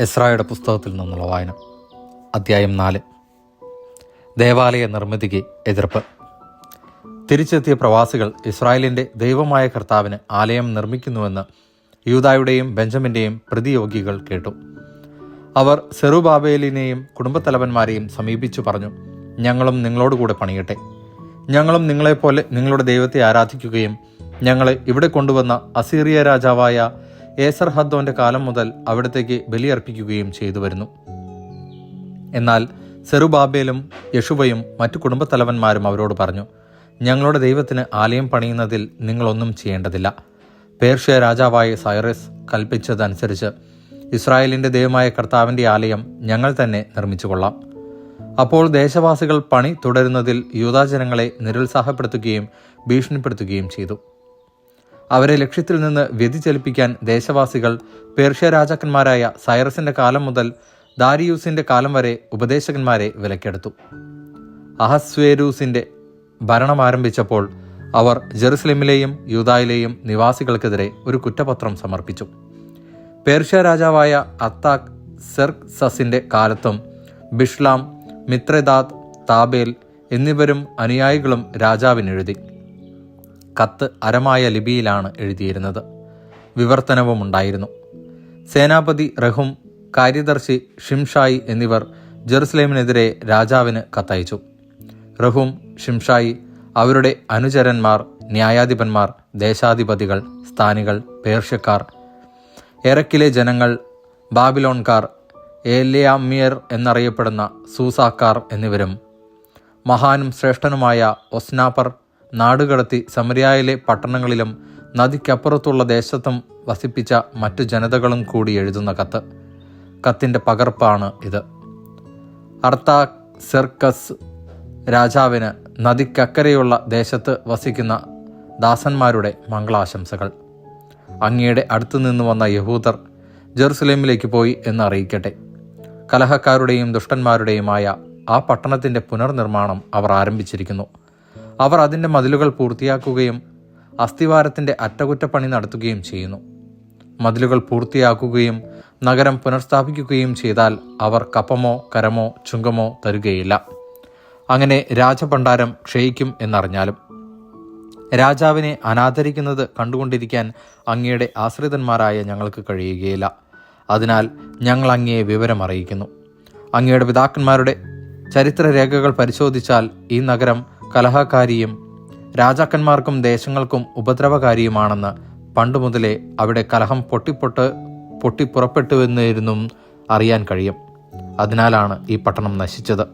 എസ്രായുടെ പുസ്തകത്തിൽ നിന്നുള്ള വായന. അധ്യായം നാല്. ദേവാലയ നിർമ്മിതിക്ക് എതിർപ്പ്. തിരിച്ചെത്തിയ പ്രവാസികൾ ഇസ്രായേലിന്റെ ദൈവമായ കർത്താവിന് ആലയം നിർമ്മിക്കുന്നുവെന്ന് യൂതായുടെയും ബെഞ്ചമിന്റെയും പ്രതിയോഗികൾ കേട്ടു. അവർ സെറുബാബേലിനെയും കുടുംബത്തലവന്മാരെയും സമീപിച്ചു പറഞ്ഞു ഞങ്ങളും നിങ്ങളോടുകൂടെ പണിയട്ടെ. ഞങ്ങളും നിങ്ങളെപ്പോലെ നിങ്ങളുടെ ദൈവത്തെ ആരാധിക്കുകയും ഞങ്ങളെ ഇവിടെ കൊണ്ടുവന്ന അസീറിയ രാജാവായ ഏസർ ഹദ്ദോന്റെ കാലം മുതൽ അവിടത്തേക്ക് ബലിയർപ്പിക്കുകയും ചെയ്തു വരുന്നു. എന്നാൽ സെറുബാബേലും യശുവയും മറ്റു കുടുംബത്തലവന്മാരും അവരോട് പറഞ്ഞു ഞങ്ങളുടെ ദൈവത്തിന് ആലയം പണിയുന്നതിൽ നിങ്ങളൊന്നും ചെയ്യേണ്ടതില്ല. പേർഷ്യ രാജാവായ സൈറസ് കൽപ്പിച്ചതനുസരിച്ച് ഇസ്രായേലിന്റെ ദൈവമായ കർത്താവിന്റെ ആലയം ഞങ്ങൾ തന്നെ നിർമ്മിച്ചു കൊള്ളാം അപ്പോൾ ദേശവാസികൾ പണി തുടരുന്നതിൽ യൂതാജനങ്ങളെ നിരുത്സാഹപ്പെടുത്തുകയും ഭീഷണിപ്പെടുത്തുകയും ചെയ്തു. അവരെ ലക്ഷ്യത്തിൽ നിന്ന് വ്യതിചലിപ്പിക്കാൻ ദേശവാസികൾ പേർഷ്യ രാജാക്കന്മാരായ സൈറസിന്റെ കാലം മുതൽ ദാരിയൂസിന്റെ കാലം വരെ ഉപദേശകന്മാരെ വിലക്കെടുത്തു. അഹസ്വേരൂസിന്റെ ഭരണം ആരംഭിച്ചപ്പോൾ അവർ ജെറുസലേമിലെയും യൂതായിലെയും നിവാസികൾക്കെതിരെ ഒരു കുറ്റപത്രം സമർപ്പിച്ചു. പേർഷ്യ രാജാവായ അത്താക് സെർക്സസിന്റെ കാലത്തും ബിഷ്ലാം മിത്രദാദ് താബേൽ എന്നിവരും അനുയായികളും രാജാവിനെഴുതി. കത്ത് അരമായ ലിപിയിലാണ് എഴുതിയിരുന്നത്. വിവർത്തനവും ഉണ്ടായിരുന്നു. സേനാപതി റഹും കാര്യദർശി ഷിംഷായി എന്നിവർ ജെറുസലേമിനെതിരെ രാജാവിന് കത്തയച്ചു. റഹും ഷിംഷായി അവരുടെ അനുചരന്മാർ ന്യായാധിപന്മാർ ദേശാധിപതികൾ സ്ഥാനികൾ പേർഷ്യക്കാർ എറക്കിലെ ജനങ്ങൾ ബാബിലോൺകാർ ഏലിയാമിയർ എന്നറിയപ്പെടുന്ന സൂസാക്കാർ എന്നിവരും മഹാനും ശ്രേഷ്ഠനുമായ ഒസ്നാപ്പർ നാടുകടത്തി സമരിയായിലെ പട്ടണങ്ങളിലും നദിക്കപ്പുറത്തുള്ള ദേശത്തും വസിപ്പിച്ച മറ്റു ജനതകളും കൂടി എഴുതുന്ന കത്ത്. കത്തിന്റെ പകർപ്പാണ് ഇത്. അർത്താ സെർക്കസ് രാജാവിന് നദിക്കക്കരെയുള്ള ദേശത്ത് വസിക്കുന്ന ദാസന്മാരുടെ മംഗളാശംസകൾ. അങ്ങയുടെ അടുത്തു നിന്ന് വന്ന യഹൂദർ ജെറുസലേമിലേക്ക് പോയി എന്ന് അറിയിക്കട്ടെ. കലഹക്കാരുടെയും ദുഷ്ടന്മാരുടെയുമായ ആ പട്ടണത്തിന്റെ പുനർനിർമ്മാണം അവർ ആരംഭിച്ചിരിക്കുന്നു. അവർ അതിന്റെ മതിലുകൾ പൂർത്തിയാക്കുകയും അസ്ഥിവാരത്തിന്റെ അറ്റകുറ്റപ്പണി നടത്തുകയും ചെയ്യുന്നു. മതിലുകൾ പൂർത്തിയാക്കുകയും നഗരം പുനഃസ്ഥാപിക്കുകയും ചെയ്താൽ അവർ കപ്പമോ കരമോ ചുങ്കമോ തരുകയില്ല. അങ്ങനെ രാജഭണ്ഡാരം ക്ഷയിക്കും എന്നറിഞ്ഞാലും. രാജാവിനെ അനാദരിക്കുന്നത് കണ്ടുകൊണ്ടിരിക്കാൻ അങ്ങയുടെ ആശ്രിതന്മാരായ ഞങ്ങൾക്ക് കഴിയുകയില്ല. അതിനാൽ ഞങ്ങൾ അങ്ങയെ വിവരം അറിയിക്കുന്നു. അങ്ങയുടെ പിതാക്കന്മാരുടെ ചരിത്രരേഖകൾ പരിശോധിച്ചാൽ ഈ നഗരം കലഹക്കാരിയും രാജാക്കന്മാർക്കും ദേശങ്ങൾക്കും ഉപദ്രവകാരിയുമാണെന്ന് പണ്ടു മുതലേ അവിടെ കലഹം പൊട്ടിപ്പൊട്ട് പൊട്ടിപ്പുറപ്പെട്ടുവെന്നിരുന്നും അറിയാൻ കഴിയും. അതിനാലാണ് ഈ പട്ടണം നശിച്ചത്.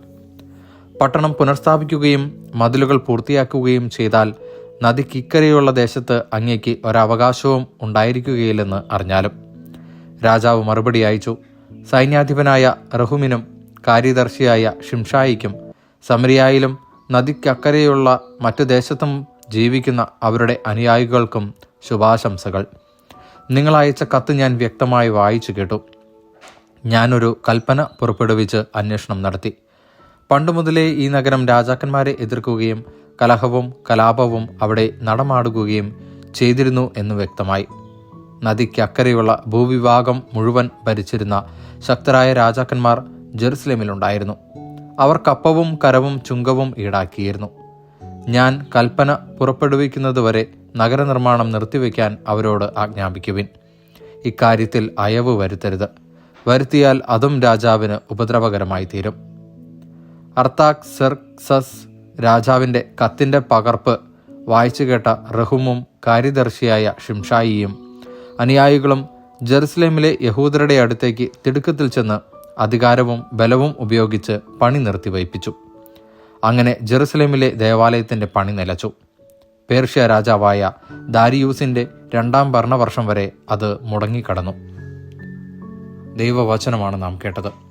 പട്ടണം പുനഃസ്ഥാപിക്കുകയും മതിലുകൾ പൂർത്തിയാക്കുകയും ചെയ്താൽ നദിക്കിക്കരയുള്ള ദേശത്ത് അങ്ങേക്ക് ഒരവകാശവും ഉണ്ടായിരിക്കുകയില്ലെന്ന് അറിഞ്ഞാലും. രാജാവ് മറുപടി അയച്ചു. സൈന്യാധിപനായ റഹുമിനും കാര്യദർശിയായ ഷിംഷായിക്കും സമരിയായിലും നദിക്കക്കരെയുള്ള മറ്റു ദേശത്തും ജീവിക്കുന്ന അവരുടെ അനുയായികൾക്കും ശുഭാശംസകൾ. നിങ്ങളയച്ച കത്ത് ഞാൻ വ്യക്തമായി വായിച്ചു കേട്ടു. ഞാനൊരു കൽപ്പന പുറപ്പെടുവിച്ച് അന്വേഷണം നടത്തി. പണ്ട് മുതലേ ഈ നഗരം രാജാക്കന്മാരെ എതിർക്കുകയും കലഹവും കലാപവും അവിടെ നടമാടുകയും ചെയ്തിരുന്നു എന്ന് വ്യക്തമായി. നദിക്കക്കരെയുള്ള ഭൂവിഭാഗം മുഴുവൻ ഭരിച്ചിരുന്ന ശക്തരായ രാജാക്കന്മാർ ജെറുസലേമിലുണ്ടായിരുന്നു. അവർ കപ്പവും കരവും ചുങ്കവും ഈടാക്കിയിരുന്നു. ഞാൻ കൽപ്പന പുറപ്പെടുവിക്കുന്നതുവരെ നഗരനിർമ്മാണം നിർത്തിവെക്കാൻ അവരോട് ആജ്ഞാപിക്കുവിൻ. ഇക്കാര്യത്തിൽ അയവ് വരുത്തരുത്. വരുത്തിയാൽ അതും രാജാവിന് ഉപദ്രവകരമായി തീരും. അർത്താക് സെർക്സസ് രാജാവിന്റെ കത്തിന്റെ പകർപ്പ് വായിച്ചു കേട്ട റഹുമും കാര്യദർശിയായ ഷിംഷായിയും അനുയായികളും ജെറുസലേമിലെ യഹൂദരുടെ അടുത്തേക്ക് തിടുക്കത്തിൽ ചെന്ന് അധികാരവും ബലവും ഉപയോഗിച്ച് പണി നിർത്തിവയ്പ്പിച്ചു അങ്ങനെ ജെറുസലേമിലെ ദേവാലയത്തിന്റെ പണി നിലച്ചു. പേർഷ്യ രാജാവായ ദാരിയൂസിന്റെ രണ്ടാം ഭരണവർഷം വരെ അത് മുടങ്ങിക്കടന്നു. ദൈവവചനമാണ് നാം കേട്ടത്.